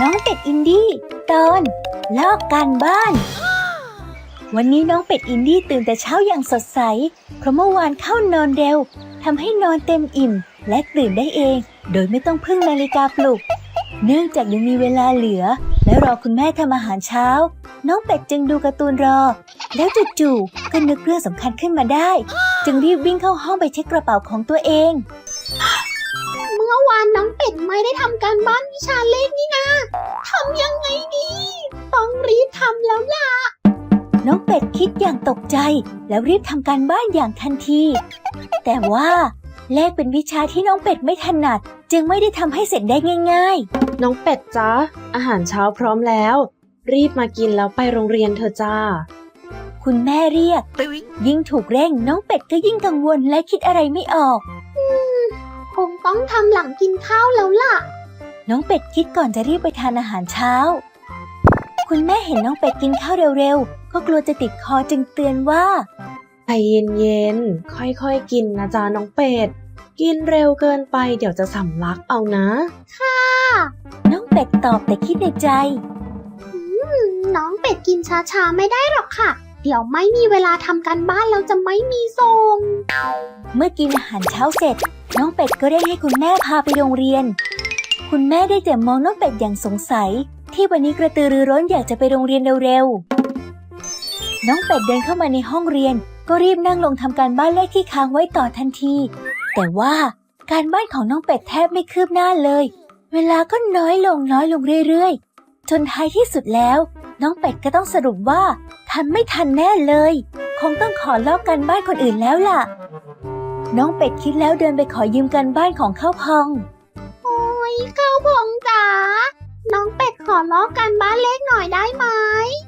น้องเป็ดอินดี้ตอนลอกการบ้าน วันนี้น้องเป็ดอินดี้ตื่นแต่เช้าอย่างสดใส เพราะเมื่อวานเข้านอนเร็วทำให้นอนเต็มอิ่ม และตื่นได้เอง โดยไม่ต้องพึ่งนาฬิกาปลุก เนื่องจากยังมีเวลาเหลือ และรอคุณแม่ทำอาหารเช้า น้องเป็ดจึงดูการ์ตูนรอ แล้วจู่ๆก็นึกเรื่องสำคัญขึ้นมาได้ จึงรีบวิ่งเข้าห้องไปเช็คกระเป๋าของตัวเอง ไม่ได้ทำการบ้านวิชาเลขนี่นะทำยังไงดี ต้องรีบทำแล้วล่ะ น้องเป็ดคิดอย่างตกใจ แล้วรีบทำการบ้านอย่างทันที แต่ว่าเลขเป็นวิชาที่น้องเป็ดไม่ถนัด จึงไม่ได้ทำให้เสร็จได้ง่าย น้องเป็ดจ้าอาหารเช้าพร้อมแล้ว รีบมากินแล้วไปโรงเรียนเธอะจ้า ๆ คุณแม่เรียก ยิ่งถูกเร่งน้องเป็ดก็ยิ่งกังวลและคิดอะไรไม่ออกคง ต้องทำหลังกินข้าวแล้วล่ะ น้องเป็ดคิดก่อนจะรีบไปทานอาหารเช้า คุณแม่เห็นน้องเป็ดกินข้าวเร็วๆ ก็กลัวจะติดคอจึงเตือนว่าใจเย็นๆ ค่อยๆ กินนะจ๊ะน้องเป็ด กินเร็วเกินไปเดี๋ยวจะสำลักเอานะน้องเป็ดตอบแต่คิดในใจ น้องเป็ดกินช้าๆ ไม่ได้หรอกค่ะ เดี๋ยวไม่มีเวลาทำการบ้านแล้วจะไม่มีส่งเมื่อกินอาหารเช้าเสร็จ น้องเป็ดก็ได้ให้คุณแม่พาไปโรงเรียน คุณแม่ได้แต่มองน้องเป็ดอย่างสงสัย ที่วันนี้กระตือรือร้นอยากจะไปโรงเรียนเร็วๆ น้องเป็ดเดินเข้ามาในห้องเรียน ก็รีบนั่งลงทำการบ้านเลขที่ค้างไว้ต่อทันที แต่ว่าการบ้านของน้องเป็ดแทบไม่คืบหน้าเลย เวลาก็น้อยลงน้อยลงเรื่อยๆ จนท้ายที่สุดแล้ว น้องเป็ดก็ต้องสรุปว่าทันไม่ทันแน่เลย คงต้องขอลอกการบ้านคนอื่นแล้วล่ะ น้องเป็ดคิดแล้วเดินไปขอยืมกันบ้านของข้าวพอง โอ้ยข้าวพองจ๋า น้องเป็ดขอลอกการบ้านเลขหน่อยได้ไหม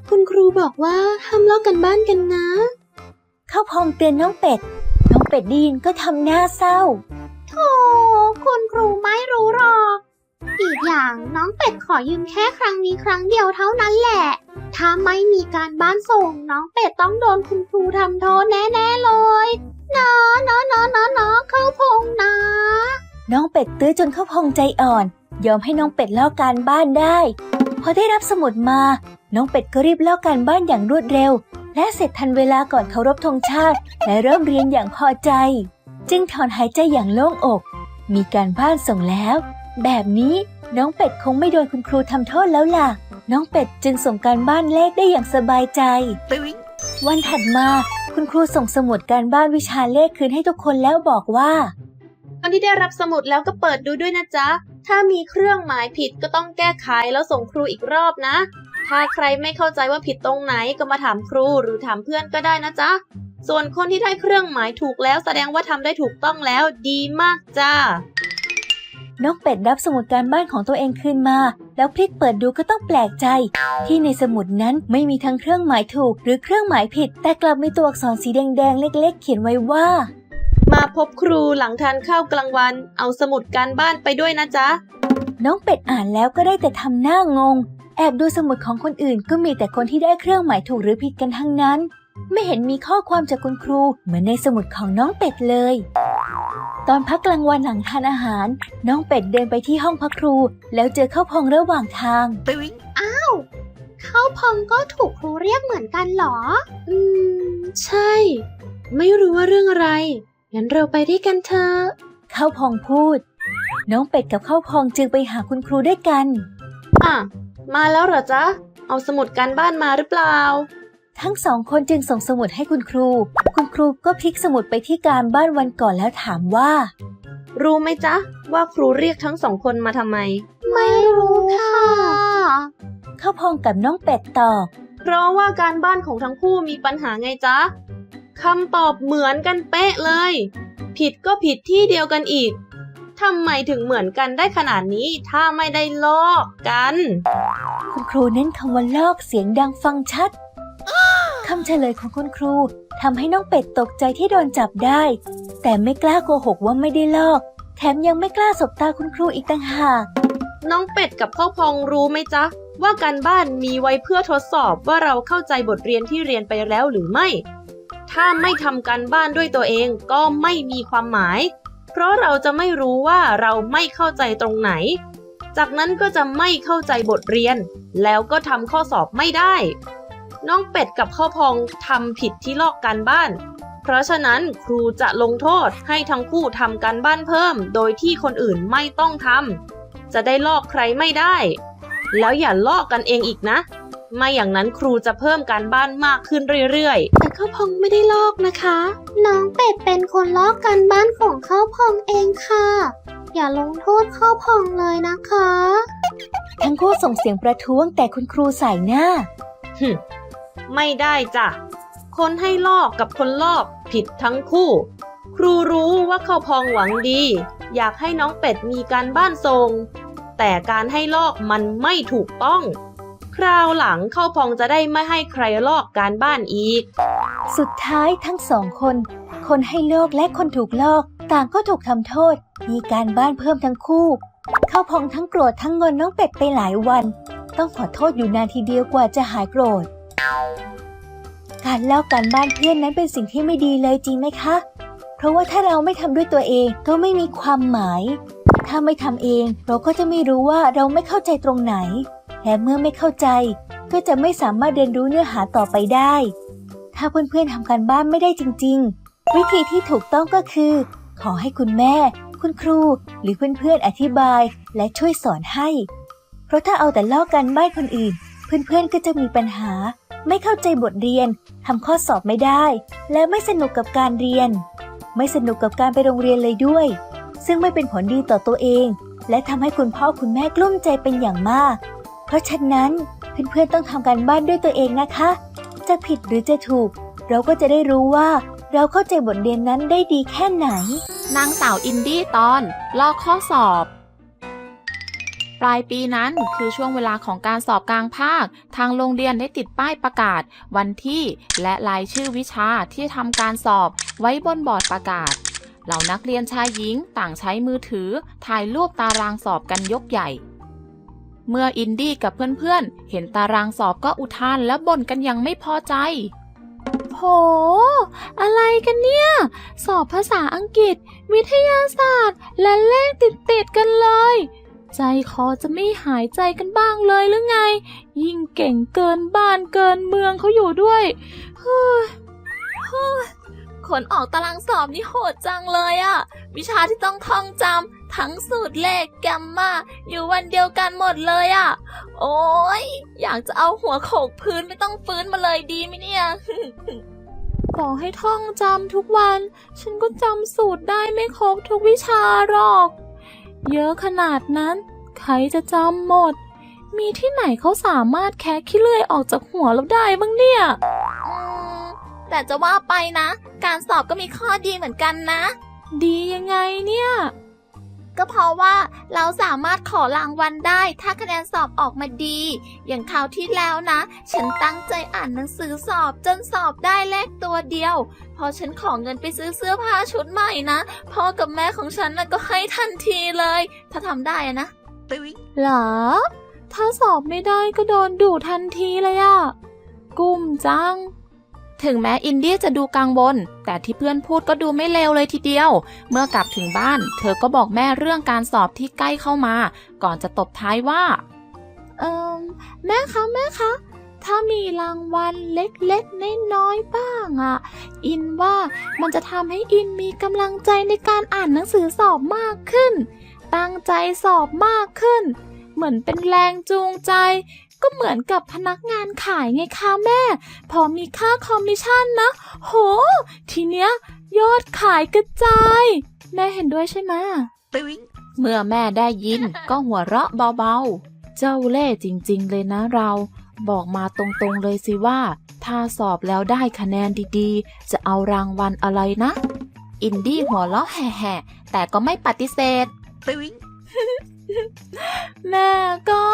คุณครูบอกว่าห้ามลอกกันบ้านกันนะ ข้าวพองเตือนน้องเป็ด น้องเป็ดไดยินก็ทำหน้าเศร้าโธ่คุณครูไม่รู้หรอก อีกอย่างน้องเป็ดขอยืมแค่ครั้งนี้ครั้งเดียวเท่านั้นแหละ ถ้าไม่มีการบ้านส่ง น้องเป็ดต้องโดนคุณครูทำโทษแน่ๆเลย นะนะนะนะนะเข้าพงนะ น้องเป็ดตื้อจนข้าวพองใจอ่อน ยอมให้น้องเป็ดลอกการบ้านได้ พอได้รับสมุดมา น้องเป็ดก็รีบลอกการบ้านอย่างรวดเร็ว และเสร็จทันเวลาก่อนเคารพธงชาติ และเริ่มเรียนอย่างพอใจ จึงถอนหายใจอย่างโล่งอก มีการบ้านส่งแล้ว แบบนี้น้องเป็ดคงไม่โดนคุณครูทำโทษแล้วล่ะ น้องเป็ดจึงส่งการบ้านเลขได้อย่างสบายใจ วันถัดมา คุณครูส่งสมุดการบ้านวิชาเลขคืนให้ทุกคนแล้วบอกว่าคนที่ได้รับสมุดแล้วก็เปิดดูด้วยนะจ๊ะ ถ้ามีเครื่องหมายผิดก็ต้องแก้ไขแล้วส่งครูอีกรอบนะ ถ้าใครไม่เข้าใจว่าผิดตรงไหนก็มาถามครูหรือถามเพื่อนก็ได้นะจ๊ะ ส่วนคนที่ได้เครื่องหมายถูกแล้วแสดงว่าทำได้ถูกต้องแล้วดีมากจ้าน้องเป็ดรับสมุดการบ้านของตัวเองคืนมา แล้วพลิกเปิดดูก็ต้องแปลกใจ ที่ในสมุดนั้นไม่มีทั้งเครื่องหมายถูก หรือเครื่องหมายผิด แต่กลับมีตัวอักษรสีแดงๆ เล็ก ๆ เขียนไว้ว่า มาพบครูหลังทานข้าวกลางวัน เอาสมุดการบ้านไปด้วยนะจ๊ะ น้องเป็ดอ่านแล้วก็ได้แต่ทำหน้างง แอบดูสมุดของคนอื่นก็มีแต่คนที่ได้เครื่องหมายถูกหรือผิดกันทั้งนั้น ไม่เห็นมีข้อความจากคุณครูเหมือนในสมุดของน้องเป็ดเลย ตอนพักกลางวันหลังทานอาหาร น้องเป็ดเดินไปที่ห้องพักครู แล้วเจอข้าวพองระหว่างทางเข้าพองก็ถูกครูเรียกเหมือนกันเหรอ อืม ใช่ ไม่รู้ว่าเรื่องอะไร งั้นเราไปด้วยกันเถอะข้าวพองพูด น้องเป็ดกับข้าวพองจึงไปหาคุณครูด้วยกัน อะ มาแล้วเหรอจ๊ะ เอาสมุดการบ้านมาหรือเปล่า ทั้งสองคนจึงส่งสมุดให้คุณครู คุณครูก็พลิกสมุดไปที่การบ้านวันก่อนแล้วถามว่า รู้ไหมจ๊ะ ว่าครูเรียกทั้งสองคนมาทำไม ไม่รู้ค่ะข้าวพองกับน้องเป็ดตอบ เพราะว่าการบ้านของทั้งคู่มีปัญหาไงจ๊ะคำตอบเหมือนกันเป๊ะเลย ผิดก็ผิดที่เดียวกันอีกทำไมถึงเหมือนกันได้ขนาดนี้ถ้าไม่ได้ลอกกัน คุณครูเน้นคำว่าลอกเสียงดังฟังชัด คำเฉลยของคุณครูทำให้น้องเป็ดตกใจที่โดนจับได้ แต่ไม่กล้าโกหกว่าไม่ได้ลอก แถมยังไม่กล้าสบตาคุณครูอีกต่างหาก น้องเป็ดกับข้าวพองรู้ไหมจ๊ะ ว่าการบ้านมีไว้เพื่อทดสอบว่าเราเข้าใจบทเรียนที่เรียนไปแล้วหรือไม่ ถ้าไม่ทำการบ้านด้วยตัวเองก็ไม่มีความหมาย เพราะเราจะไม่รู้ว่าเราไม่เข้าใจตรงไหน จากนั้นก็จะไม่เข้าใจบทเรียน แล้วก็ทำข้อสอบไม่ได้ น้องเป็ดกับข้าวพองทำผิดที่ลอกการบ้าน เพราะฉะนั้นครูจะลงโทษให้ทั้งคู่ทำการบ้านเพิ่ม โดยที่คนอื่นไม่ต้องทำจะได้ลอกใครไม่ได้ แล้วอย่าลอกกันเองอีกนะ ไม่อย่างนั้นครูจะเพิ่มการบ้านมากขึ้นเรื่อยๆ แต่ข้าวพองไม่ได้ลอกนะคะ น้องเป็ดเป็นคนลอกกันบ้านของข้าวพองเองค่ะ อย่าลงโทษข้าวพองเลยนะคะ ทั้งคู่ส่งเสียงประท้วงแต่คุณครูใส่หน้าหึ ไม่ได้จ้ะ คนให้ลอกกับคนลอกผิดทั้งคู่ ครูรู้ว่าเขาพองหวังดี อยากให้น้องเป็ดมีการบ้านทรง แต่การให้ลอกมันไม่ถูกต้อง คราวหลังเข้าพองจะได้ไม่ให้ใครลอกการบ้านอีก สุดท้ายทั้งสองคน คนให้โลกและคนถูกลอกต่างก็ถูกทำโทษ มีการบ้านเพิ่มทั้งคู่ เข้าพองทั้งโกรธทั้งงอนน้องเป็ดไปหลายวัน ต้องขอโทษอยู่นานทีเดียวกว่าจะหายโกรธ การเลอกการบ้านเพื่อนนั้นเป็นสิ่งที่ไม่ดีเลยจริงไหมคะ เพราะว่าถ้าเราไม่ทำด้วยตัวเองก็ไม่มีความหมาย ถ้าไม่ทำเองเราก็จะไม่รู้ว่าเราไม่เข้าใจตรงไหน และเมื่อไม่เข้าใจ ก็จะไม่สามารถเรียนรู้เนื้อหาต่อไปได้ ถ้าเพื่อนๆทำการบ้านไม่ได้จริง ๆ วิธีที่ถูกต้องก็คือ ขอให้คุณแม่ คุณครู หรือเพื่อนๆอธิบาย และช่วยสอนให้ เพราะถ้าเอาแต่เลอกกันบ้านคนอื่น เพื่อนๆก็จะมีปัญหา ไม่เข้าใจบทเรียนทำข้อสอบไม่ได้ และไม่สนุกกับการเรียน ไม่สนุกกับการไปโรงเรียนเลยด้วย ซึ่งไม่เป็นผลดีต่อตัวเอง และทำให้คุณพ่อคุณแม่กลุ้มใจเป็นอย่างมาก เพราะฉะนั้นเพื่อนๆต้องทำการบ้านด้วยตัวเองนะคะ จะผิดหรือจะถูก เราก็จะได้รู้ว่าเราเข้าใจบทเรียนนั้นได้ดีแค่ไหน นางสาวอินดี้ตอนลอกข้อสอบ ปลายปีนั้นคือช่วงเวลาของการสอบกลางภาค ทางโรงเรียนได้ติดป้ายประกาศ วันที่และรายชื่อวิชาที่ทำการสอบไว้บนบอร์ดประกาศ เหล่านักเรียนชายหญิงต่างใช้มือถือ ถ่ายรูปตารางสอบกันยกใหญ่เมื่ออินดี้กับเพื่อนๆ เห็นตารางสอบก็อุทานและบ่นกันอย่างไม่พอใจ โห อะไรกันเนี่ย สอบภาษาอังกฤษ วิทยาศาสตร์ และเลขติดติดๆกันเลย ใจคอจะไม่หายใจกันบ้างเลยหรือไง ยิ่งเก่งเกินบ้านเกินเมืองเขาอยู่ด้วยเฮ้ยเฮ้ยขนออกตารางสอบนี่โหดจังเลยอะวิชาที่ต้องท่องจำทั้งสูตรเลขแกมมาอยู่วันเดียวกันหมดเลยอะโอ้ยอยากจะเอาหัวโขกพื้นไม่ต้องฟื้นมาเลยดีไหมเนี่ยต่อให้ท่องจำทุกวัน ฉันก็จำสูตรได้ไม่ครบทุกวิชาหรอก เยอะขนาดนั้น ใครจะจำหมด มีที่ไหนเขาสามารถแคะขี้เลื่อยออกจากหัวเราได้บ้างเนี่ย แต่จะว่าไปนะ การสอบก็มีข้อดีเหมือนกันนะ ดียังไงเนี่ย ก็เพราะว่าเราสามารถขอรางวัลได้ ถ้าคะแนนสอบออกมาดี อย่างคราวที่แล้วนะ ฉันตั้งใจอ่านหนังสือสอบจนสอบได้เลขตัวเดียว พอฉันขอเงินไปซื้อเสื้อผ้าชุดใหม่นะ พ่อกับแม่ของฉันน่ะก็ให้ทันทีเลย ถ้าทำได้อะนะหรอ ถ้าสอบไม่ได้ก็โดนดุทันทีเลยอะกุ้มจัง ถึงแม้อินเดียจะดูกังวลแต่ที่เพื่อนพูดก็ดูไม่เลวเลยทีเดียว เมื่อกลับถึงบ้าน เธอก็บอกแม่เรื่องการสอบที่ใกล้เข้ามา ก่อนจะตบท้ายว่า เอิมแม่คะแม่คะถ้ามีรางวัลเล็กๆน้อยๆบ้างอะอินว่ามันจะทำให้อินมีกำลังใจในการอ่านหนังสือสอบมากขึ้น ตั้งใจสอบมากขึ้น เหมือนเป็นแรงจูงใจ ก็เหมือนกับพนักงานขายไงคะแม่ พอมีค่าคอมมิชชั่นนะ โห ทีเนี้ย ยอดขายกระจาย แม่เห็นด้วยใช่ไหมเมื่อแม่ได้ยินก็หัวเราะเบาๆ เจ้าเล่ห์จริงๆ เลยนะเรา บอกมาตรงๆเลยสิว่า ถ้าสอบแล้วได้คะแนนดีๆ จะเอารางวัลอะไรนะ อินดี้หัวเราะแห่ๆแต่ก็ไม่ปฏิเสธแม่ก็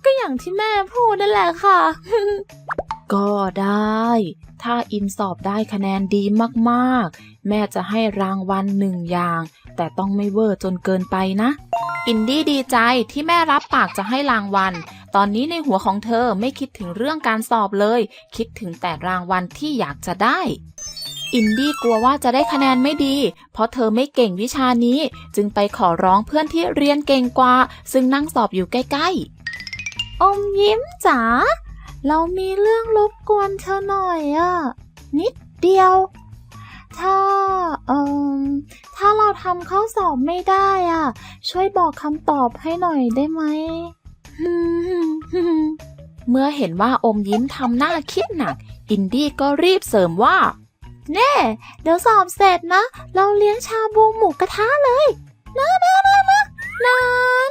ก็ อย่างที่แม่พูดนั่นแหละค่ะ ก็ได้ ถ้าอินสอบได้คะแนนดีมากๆ แม่จะให้รางวัลหนึ่งอย่าง แต่ต้องไม่เวอร์จนเกินไปนะ อินดี้ดีใจที่แม่รับปากจะให้รางวัล ตอนนี้ในหัวของเธอไม่คิดถึงเรื่องการสอบเลย คิดถึงแต่รางวัลที่อยากจะได้อินดี้กลัวว่าจะได้คะแนนไม่ดี เพราะเธอไม่เก่งวิชานี้ จึงไปขอร้องเพื่อนที่เรียนเก่งกว่า ซึ่งนั่งสอบอยู่ใกล้ๆ อมยิ้มจ๋า เรามีเรื่องรบกวนเธอหน่อยอะนิดเดียว ถ้า เอ่อ ถ้าเราทำข้อสอบไม่ได้อะช่วยบอกคำตอบให้หน่อยได้ไหม เมื่อเห็นว่าอมยิ้มทำหน้าคิดหนัก อินดี้ก็รีบเสริมว่า แน่ เดี๋ยวสอบเสร็จนะ เราเลี้ยงชาบูหมูกระทะเลยนะนะนะ นะ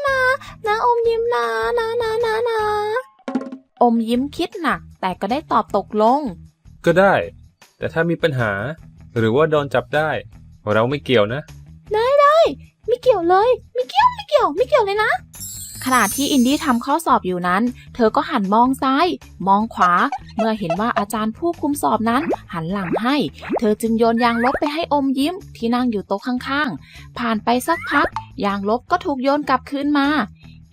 นะนะนะอมยิ้มนะนะนะนะนะอมยิ้มคิดหนัก แต่ก็ได้ตอบตกลง ก็ได้ แต่ถ้ามีปัญหา หรือว่าโดนจับได้ เราไม่เกี่ยวนะไม่เกี่ยวเลย ไม่เกี่ยวไม่เกี่ยวไม่เกี่ยวเลยนะ ขณะที่อินดี้ทำข้อสอบอยู่นั้น เธอก็หันมองซ้าย มองขวา เมื่อเห็นว่าอาจารย์ผู้คุมสอบนั้น หันหลังให้ เธอจึงโยนยางลบไปให้อมยิ้มที่นั่งอยู่โต๊ะข้างๆ ผ่านไปสักพัก ยางลบก็ถูกโยนกลับคืนมา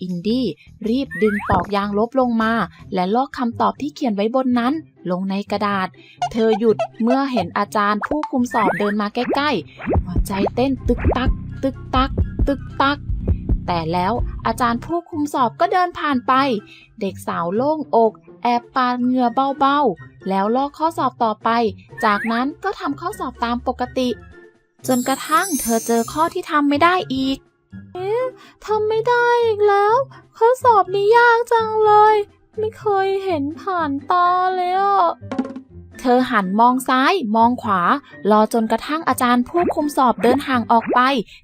อินดี้รีบดึงปอกยางลบลงมา และลอกคำตอบที่เขียนไว้บนนั้น ลงในกระดาษ เธอหยุดเมื่อเห็นอาจารย์ผู้คุมสอบเดินมาใกล้ๆ หัวใจเต้นตึกตัก ตึกตัก ตึกตัก แต่แล้วอาจารย์ผู้คุมสอบก็เดินผ่านไป เด็กสาวโล่งอก แอบปาเหงื่อเบาๆ แล้วลอกข้อสอบต่อไป จากนั้นก็ทำข้อสอบตามปกติ จนกระทั่งเธอเจอข้อที่ทำไม่ได้อีก เอ๊ะทำไม่ได้อีกแล้ว ข้อสอบนี้ยากจังเลย ไม่เคยเห็นผ่านตาเลยอะ เธอหันมองซ้าย มองขวา รอจนกระทั่งอาจารย์ผู้คุมสอบเดินห่างออกไป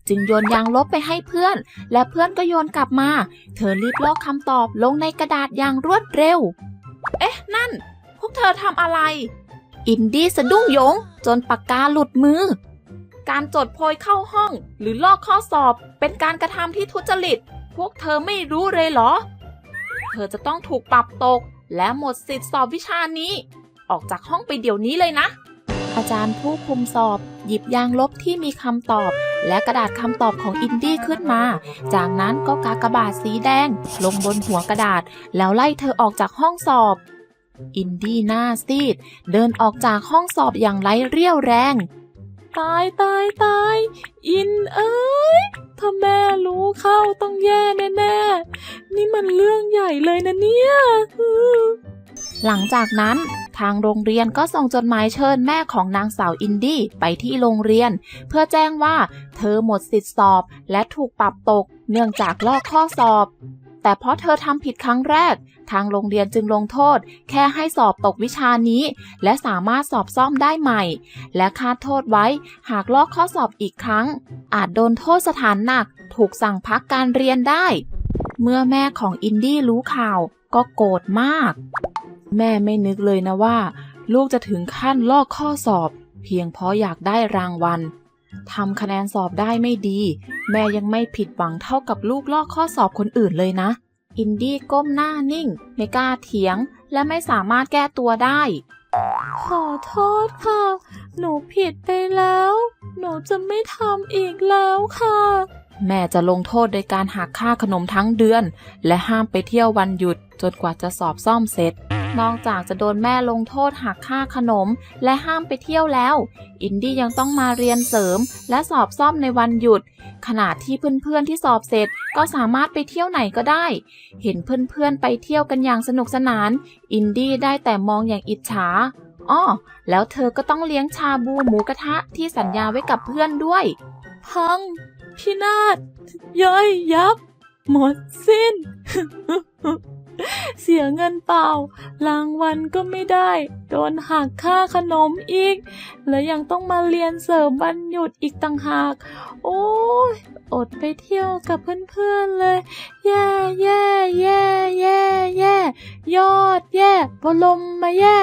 จึงโยนยางลบไปให้เพื่อน และเพื่อนก็โยนกลับมา เธอรีบลอกคำตอบลงในกระดาษอย่างรวดเร็ว เอ๊ะ นั่น พวกเธอทำอะไร อินดี้สะดุ้งยง จนปากกาหลุดมือ การจดโพยเข้าห้อง หรือลอกข้อสอบเป็นการกระทำที่ทุจริต พวกเธอไม่รู้เลยเหรอ เธอจะต้องถูกปรับตก และหมดสิทธิสอบวิชานี้ ออกจากห้องไปเดี๋ยวนี้เลยนะ อาจารย์ผู้คุมสอบ หยิบยางลบที่มีคำตอบ และกระดาษคำตอบของอินดี้ขึ้นมา จากนั้นก็กากบาทสีแดง ลงบนหัวกระดาษ แล้วไล่เธอออกจากห้องสอบ อินดี้หน้าซีด เดินออกจากห้องสอบอย่างไร้เรี่ยวแรงตายตายตาย อินเอ้ย ถ้าแม่รู้เข้าต้องแย่แน่ๆ นี่มันเรื่องใหญ่เลยนะเนี่ย หลังจากนั้นทางโรงเรียนก็ส่งจดหมายเชิญแม่ของนางสาวอินดี้ไปที่โรงเรียน เพื่อแจ้งว่าเธอหมดสิทธิสอบ และถูกปรับตก เนื่องจากลอกข้อสอบ แต่เพราะเธอทำผิดครั้งแรก ทางโรงเรียนจึงลงโทษ แค่ให้สอบตกวิชานี้ และสามารถสอบซ่อมได้ใหม่ และคาดโทษไว้ หากลอกข้อสอบอีกครั้ง อาจโดนโทษสถานหนัก ถูกสั่งพักการเรียนได้ เมื่อแม่ของอินดี้รู้ข่าวก็โกรธมาก แม่ไม่นึกเลยนะว่า ลูกจะถึงขั้นลอกข้อสอบ เพียงเพราะอยากได้รางวัลทำคะแนนสอบได้ไม่ดี แม่ยังไม่ผิดหวังเท่ากับลูกลอกข้อสอบคนอื่นเลยนะ อินดี้ก้มหน้านิ่ง ไม่กล้าเถียง และไม่สามารถแก้ตัวได้ ขอโทษค่ะ หนูผิดไปแล้ว หนูจะไม่ทำอีกแล้วค่ะ แม่จะลงโทษโดยการหักค่าขนมทั้งเดือน และห้ามไปเที่ยววันหยุดจนกว่าจะสอบซ่อมเสร็จ นอกจากจะโดนแม่ลงโทษหักค่าขนม และห้ามไปเที่ยวแล้ว อินดี้ยังต้องมาเรียนเสริม และสอบซ่อมในวันหยุด ขณะที่เพื่อนๆที่สอบเสร็จก็สามารถไปเที่ยวไหนก็ได้ เห็นเพื่อนๆไปเที่ยวกันอย่างสนุกสนาน อินดี้ได้แต่มองอย่างอิจฉาอ้อแล้วเธอก็ต้องเลี้ยงชาบูหมูกระทะที่สัญญาไว้กับเพื่อนด้วย พัง พินาศย่อยยับ หมดสิ้น เสียเงินเปล่า รางวัลก็ไม่ได้ โดนหักค่าขนมอีก และยังต้องมาเรียนเสริมวันหยุดอีกต่างหาก โอ้ย อดไปเที่ยวกับเพื่อนๆเลย แย่แย่แย่แย่แย่ยอดแย่บลมมาแย่